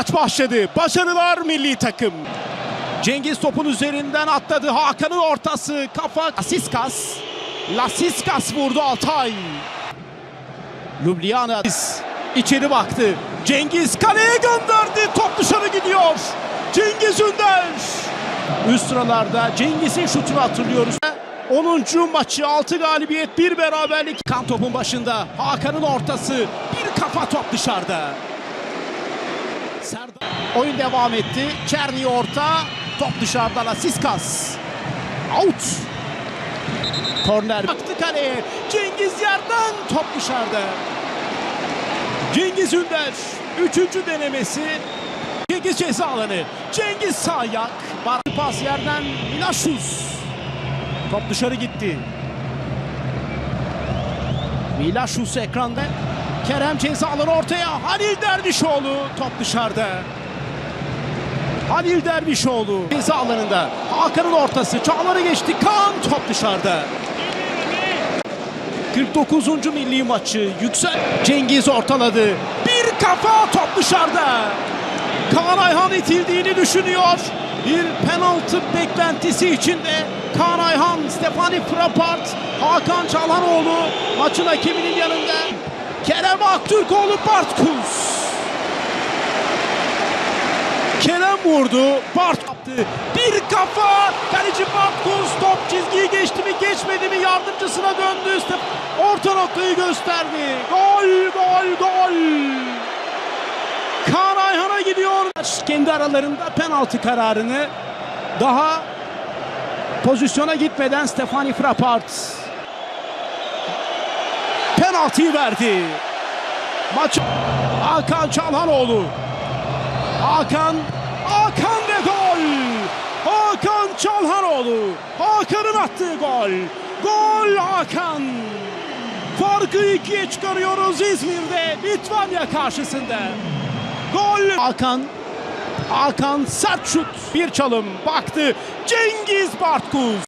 maç başladı. Başarılar milli takım. Cengiz topun üzerinden atladı. Hakan'ın ortası. Kafa Lasiskas. Lasiskas vurdu Altay. Ljubljana içeri baktı. Cengiz kaleye gönderdi. Top dışarı gidiyor. Cengiz Ünder. Üst sıralarda Cengiz'in şutunu hatırlıyoruz. 10. maçı 6 galibiyet 1 beraberlik. Kan topun başında. Hakan'ın ortası. Bir kafa top dışarıda. Oyun devam etti. Çerni orta. Top dışarıda Lasiskas. Out. Korner baktı kaleye. Cengiz yerden top dışarıda. Cengiz Ünder. Üçüncü denemesi. Cengiz ceza alanı. Cengiz sağ ayak. Pas yerden Milaşus. Top dışarı gitti. Milaşus ekranda. Kerem ceza alanı ortaya. Halil Dervişoğlu top dışarıda. Halil Dervişoğlu ceza alanında. Hakan'ın ortası. Çağlar'ı geçti. Kaan top dışarıda. 49. milli maçı yüksel. Cengiz ortaladı. Bir kafa top dışarıda. Kaan Ayhan itildiğini düşünüyor. Bir penaltı beklentisi içinde. Kaan Ayhan, Stefani Frappart, Hakan Çalhanoğlu maçın hakeminin yanında. Kerem Aktürkoğlu Bartkus. Kerem vurdu. Bart yaptı. Bir kafa. Kaleci Bartkus top çizgiyi geçti mi geçmedi mi yardımcısına döndü. Orta noktayı gösterdi. Gol gol gol. Kaan Ayhan'a gidiyor. Kendi aralarında penaltı kararını daha pozisyona gitmeden Stefani Frappart penaltıyı verdi. Maç Hakan Çalhanoğlu Hakan Hakan ve gol! Hakan Çalhanoğlu Hakan'ın attığı gol! Gol Hakan! Farkı ikiye çıkarıyoruz İzmir'de Litvanya karşısında. Gol! Hakan Hakan sert şut. Bir çalım baktı Cengiz Bartkuz